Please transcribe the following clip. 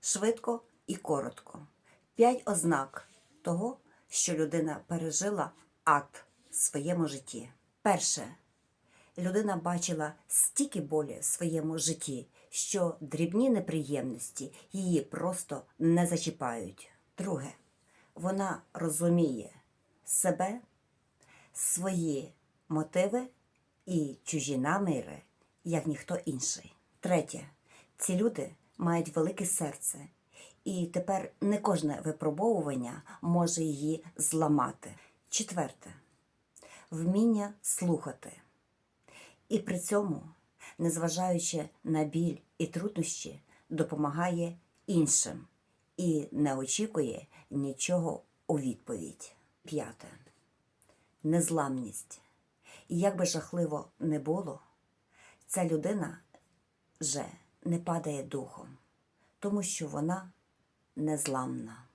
швидко і коротко. П'ять ознак того, що людина пережила ад в своєму житті. Перше. Людина бачила стільки болі в своєму житті, що дрібні неприємності її просто не зачіпають. Друге, вона розуміє себе, свої мотиви і чужі наміри, як ніхто інший. Третє, ці люди мають велике серце, і тепер не кожне випробовування може її зламати. Четверте, вміння слухати. І при цьому, незважаючи на біль і труднощі, допомагає іншим і не очікує нічого у відповідь. П'яте. Незламність. І як би жахливо не було, ця людина вже не падає духом, тому що вона незламна.